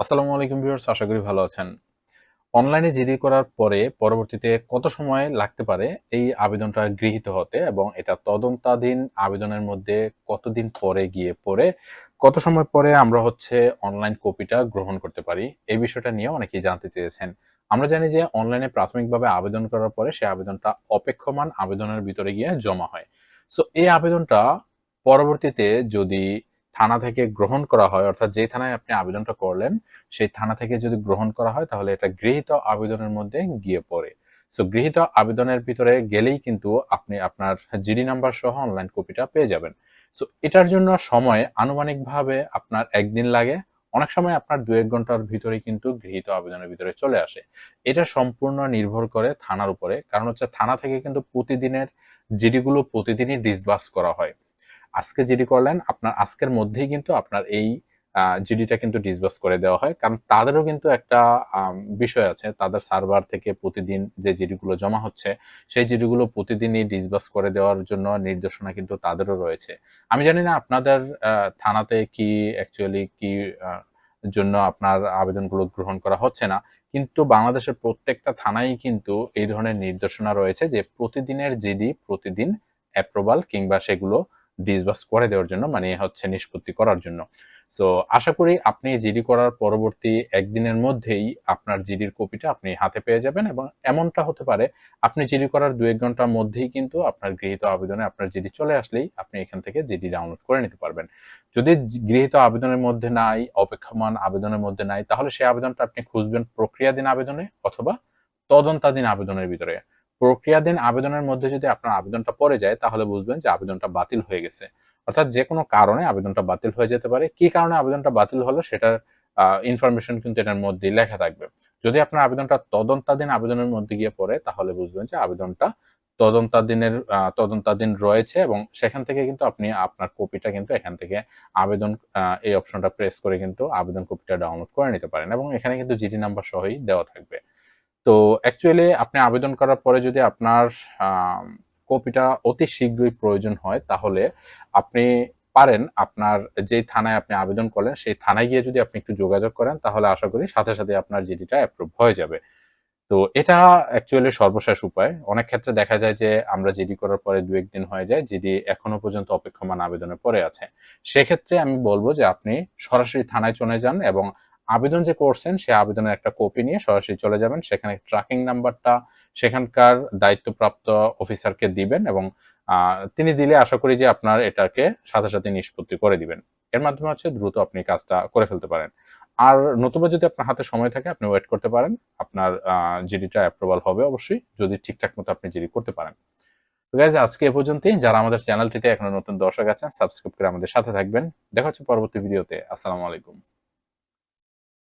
আসসালামু আলাইকুম ভিউয়ার্স, আশা করি ভালো আছেন। অনলাইনে জিডি করার পরে পরবর্তীতে কত সময় লাগতে পারে এই আবেদনটা গৃহীত হতে এবং এটা তদন্তাধীন আবেদনের মধ্যে কতদিন পরে গিয়ে পড়ে, কত সময় পরে আমরা হচ্ছে অনলাইন কপিটা গ্রহণ করতে পারি, এই বিষয়টা নিয়ে অনেকেই জানতে চেয়েছেন। আমরা জানি যে অনলাইনে প্রাথমিকভাবে আবেদন করার পরে সেই আবেদনটা অপেক্ষমান আবেদনের ভিতরে গিয়ে জমা হয়। সো এই আবেদনটা পরবর্তীতে যদি থানা থেকে গ্রহণ করা হয়, অর্থাৎ যে থানায় আপনি আবেদনটা করলেন, সেই থানা থেকে যদি গ্রহণ করা হয়, তাহলে এটা গৃহীত আবেদনের মধ্যে গিয়ে পড়ে। সো গৃহীত আবেদনের ভিতরে গেলেই কিন্তু আপনি আপনার জিডি নাম্বার সহ অনলাইন কপিটা পেয়ে যাবেন। সো এটার জন্য সময় আনুমানিকভাবে আপনার একদিন লাগে। অনেক সময় আপনার দু এক ঘণ্টার ভিতরে কিন্তু গৃহীত আবেদনের ভিতরে চলে আসে। এটা সম্পূর্ণ নির্ভর করে থানার উপরে। কারণ হচ্ছে থানা থেকে কিন্তু প্রতিদিনের জিডিগুলো প্রতিদিনই ডিসবাস করা হয়। আজকে জিডি করলেন, আপনার আজকের মধ্যেই কিন্তু আপনার এই জিডিটা কিন্তু ডিসবাস করে দেওয়া হয়। কারণ তাদেরও কিন্তু একটা বিষয় আছে, তাদের সার্ভার থেকে প্রতিদিন যে জিডিগুলো জমা হচ্ছে, সেই জিডিগুলো প্রতিদিনই ডিসবাস করে দেওয়ার জন্য নির্দেশনা কিন্তু তাদেরও রয়েছে। আমি জানি না আপনাদের থানাতে কি অ্যাকচুয়ালি কি জন্য আপনার আবেদনগুলো গ্রহণ করা হচ্ছে না, কিন্তু বাংলাদেশের প্রত্যেকটা থানায় কিন্তু এই ধরনের নির্দেশনা রয়েছে যে প্রতিদিনের জিডি প্রতিদিন অ্যাপ্রুভাল কিংবা সেগুলো ডিসবাস করে দেওয়ার জন্য মানে হচ্ছে নিষ্পত্তি করার জন্য। সো আশা করি আপনি জিডি করার পরবর্তী একদিনের মধ্যেই আপনার জিডির কপিটা আপনি হাতে পেয়ে যাবেন এবং এমনটা হতে পারে, আপনি জিডি করার দু এক ঘণ্টার মধ্যেই কিন্তু আপনার গৃহীত আবেদনে আপনার জিডি চলে আসলেই আপনি এখান থেকে জিডি ডাউনলোড করে নিতে পারবেন। যদি গৃহীত আবেদনের মধ্যে নাই, অপেক্ষমান আবেদনের মধ্যে নাই, তাহলে সেই আবেদনটা আপনি খুঁজবেন প্রক্রিয়াধীন আবেদনে অথবা তদন্তাধীন আবেদনের ভিতরে। প্রক্রিয়াধীন আবেদনের মধ্যে যদি আপনার আবেদনটা পড়ে যায়, তাহলে বুঝবেন যে আবেদনটা বাতিল হয়ে গেছে। অর্থাৎ যে কোনো কারণে আবেদনটা বাতিল হয়ে যেতে পারে। কি কারণে আবেদনটা বাতিল হলো সেটার ইনফরমেশন কিন্তু এটার মধ্যে লেখা থাকবে। যদি আপনার আবেদনটা তদন্তাধীন আবেদনের মধ্যে গিয়ে পড়ে, তাহলে বুঝবেন যে আবেদনটা তদন্তাধীনের তদন্তাধীন রয়েছে এবং সেখান থেকে কিন্তু আপনি আপনার কপিটা কিন্তু এখান থেকে আবেদন এই অপশনটা প্রেস করে কিন্তু আবেদন কপিটা ডাউনলোড করে নিতে পারেন এবং এখানে কিন্তু জিডি নাম্বার সহই দেওয়া থাকবে। তো অ্যাকচুয়ালি আপনি আবেদন করার পরে যদি আপনার কপিটা অতি শীঘ্রই প্রয়োজন হয়, তাহলে আপনি পারেন আপনার যেই থানায় আপনি আবেদন করলেন, সেই থানায় গিয়ে যদি আপনি একটু যোগাযোগ করেন, তাহলে আশা করি সাথে সাথে আপনার জিডিটা অ্যাপ্রুভ হয়ে যাবে। তো এটা অ্যাকচুয়ালি সর্বশেষ উপায়। অনেক ক্ষেত্রে দেখা যায় যে আমরা জিডি করার পরে দু একদিন হয়ে যায় জিডি এখনও পর্যন্ত অপেক্ষমান আবেদনে পড়ে আছে। সেক্ষেত্রে আমি বলব যে আপনি সরাসরি থানায় চলে যান এবং আবেদন যে করছেন, সে আবেদনের একটা কপি নিয়ে সরাসরি চলে যাবেন। সেখানে ট্র্যাকিং নাম্বারটা সেখানকার দায়িত্বপ্রাপ্ত অফিসারকে দিবেন এবং তিনি দিলে আশা করি যে আপনার এটাকে সাথে সাথে নিষ্পত্তি করে দিবেন। এর মাধ্যমে হচ্ছে দ্রুত আপনি কাজটা করে ফেলতে পারেন। আর নতুবা যদি আপনার হাতে সময় থাকে, আপনি ওয়েট করতে পারেন। আপনার জিডিটা অ্যাপ্রুভাল হবে অবশ্যই, যদি ঠিকঠাক মতো আপনি জিডি করতে পারেন। গাইজ আজকে এ পর্যন্তই। যারা আমাদের চ্যানেলটিতে এখনও নতুন দর্শক আছেন সাবস্ক্রাইব করে আমাদের সাথে থাকবেন। দেখা হচ্ছে পরবর্তী ভিডিওতে আসসালামু আলাইকুম।